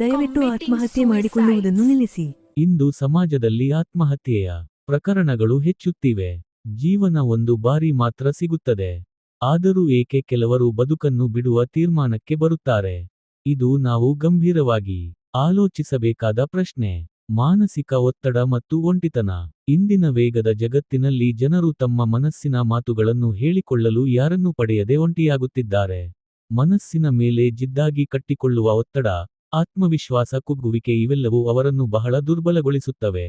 ದಯವಿಟ್ಟು ಆತ್ಮಹತ್ಯೆ ಮಾಡಿಕೊಳ್ಳುವುದನ್ನು ನಿಲ್ಲಿಸಿ. ಇಂದು ಸಮಾಜದಲ್ಲಿ ಆತ್ಮಹತ್ಯೆಯ ಪ್ರಕರಣಗಳು ಹೆಚ್ಚುತ್ತಿವೆ. ಜೀವನ ಒಂದು ಬಾರಿ ಮಾತ್ರ ಸಿಗುತ್ತದೆ. ಆದರೂ ಏಕೆ ಕೆಲವರು ಬದುಕನ್ನು ಬಿಡುವ ತೀರ್ಮಾನಕ್ಕೆ ಬರುತ್ತಾರೆ? ಇದು ನಾವು ಗಂಭೀರವಾಗಿ ಆಲೋಚಿಸಬೇಕಾದ ಪ್ರಶ್ನೆ. ಮಾನಸಿಕ ಒತ್ತಡ ಮತ್ತು ಒಂಟಿತನ. ಇಂದಿನ ವೇಗದ ಜಗತ್ತಿನಲ್ಲಿ ಜನರು ತಮ್ಮ ಮನಸ್ಸಿನ ಮಾತುಗಳನ್ನು ಹೇಳಿಕೊಳ್ಳಲು ಯಾರನ್ನೂ ಪಡೆಯದೆ ಒಂಟಿಯಾಗುತ್ತಿದ್ದಾರೆ. ಮನಸ್ಸಿನ ಮೇಲೆ ಜಿದ್ದಾಗಿ ಕಟ್ಟಿಕೊಳ್ಳುವ ಒತ್ತಡ, ಆತ್ಮವಿಶ್ವಾಸ ಕುಗ್ಗುವಿಕೆ ಇವೆಲ್ಲವೂ ಅವರನ್ನು ಬಹಳ ದುರ್ಬಲಗೊಳಿಸುತ್ತವೆ.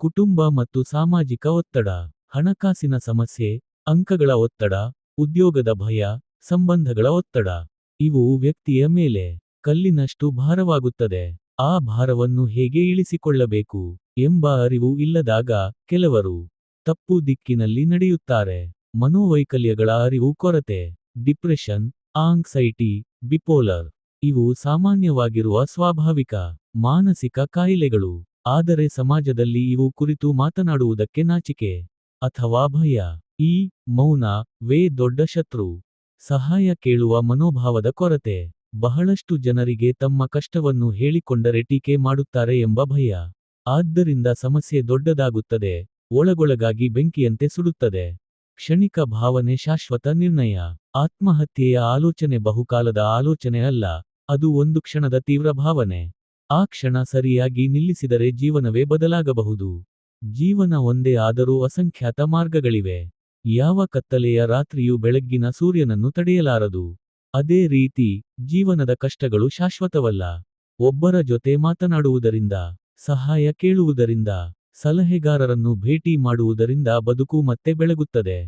ಕುಟುಂಬ ಮತ್ತು ಸಾಮಾಜಿಕ ಒತ್ತಡ, ಹಣಕಾಸಿನ ಸಮಸ್ಯೆ, ಅಂಕಗಳ ಒತ್ತಡ, ಉದ್ಯೋಗದ ಭಯ, ಸಂಬಂಧಗಳ ಒತ್ತಡ, ಇವು ವ್ಯಕ್ತಿಯ ಮೇಲೆ ಕಲ್ಲಿನಷ್ಟು ಭಾರವಾಗುತ್ತದೆ. ಆ ಭಾರವನ್ನು ಹೇಗೆ ಇಳಿಸಿಕೊಳ್ಳಬೇಕು ಎಂಬ ಅರಿವು ಇಲ್ಲದಾಗ ಕೆಲವರು ತಪ್ಪು ದಿಕ್ಕಿನಲ್ಲಿ ನಡೆಯುತ್ತಾರೆ. ಮನೋವೈಕಲ್ಯಗಳ ಅರಿವು ಕೊರತೆ, ಡಿಪ್ರೆಷನ್ ಆಂಗ್ಸೈಟಿ, ಬಿಪೋಲರ್. ಇವು ಸಾಮಾನ್ಯವಾಗಿರುವ ಸ್ವಾಭಾವಿಕ, ಮಾನಸಿಕ ಕಾಯಿಲೆಗಳು. ಆದರೆ ಸಮಾಜದಲ್ಲಿ ಇವು ಕುರಿತು ಮಾತನಾಡುವುದಕ್ಕೆ ನಾಚಿಕೆ. ಅಥವಾ ಭಯ. ಈ, ಮೌನ, ವೇ ದೊಡ್ಡ ಶತ್ರು. ಸಹಾಯ ಕೇಳುವ ಮನೋಭಾವದ ಕೊರತೆ. ಬಹಳಷ್ಟು ಜನರಿಗೆ ತಮ್ಮ ಕಷ್ಟವನ್ನು ಹೇಳಿಕೊಂಡರೆ ಟೀಕೆ ಮಾಡುತ್ತಾರೆ ಎಂಬ ಭಯ. ಆದ್ದರಿಂದ ಸಮಸ್ಯೆ ದೊಡ್ಡದಾಗುತ್ತದೆ. ಒಳಗೊಳಗಾಗಿ ಬೆಂಕಿಯಂತೆ ಸುಡುತ್ತದೆ. ಕ್ಷಣಿಕ ಭಾವನೆ ಶಾಶ್ವತ ನಿರ್ಣಯ. ಆತ್ಮಹತ್ಯೆಯ ಆಲೋಚನೆ ಬಹುಕಾಲದ ಆಲೋಚನೆ ಅಲ್ಲ, ಅದು ಒಂದು ಕ್ಷಣದ ತೀವ್ರ ಭಾವನೆ. ಆ ಕ್ಷಣ ಸರಿಯಾಗಿ ನಿಲ್ಲಿಸಿದರೆ ಜೀವನವೇ ಬದಲಾಗಬಹುದು. ಜೀವನ ಒಂದೇ ಆದರೂ ಅಸಂಖ್ಯಾತ ಮಾರ್ಗಗಳಿವೆ. ಯಾವ ಕತ್ತಲೆಯ ರಾತ್ರಿಯು ಬೆಳಗ್ಗಿನ ಸೂರ್ಯನನ್ನು ತಡೆಯಲಾರದು. ಅದೇ ರೀತಿ, ಜೀವನದ ಕಷ್ಟಗಳು ಶಾಶ್ವತವಲ್ಲ. ಒಬ್ಬರ ಜೊತೆ ಮಾತನಾಡುವುದರಿಂದ, ಸಹಾಯ ಕೇಳುವುದರಿಂದ, ಸಲಹೆಗಾರರನ್ನು ಭೇಟಿ ಮಾಡುವುದರಿಂದ ಬದುಕು ಮತ್ತೆ ಬೆಳಗುತ್ತದೆ.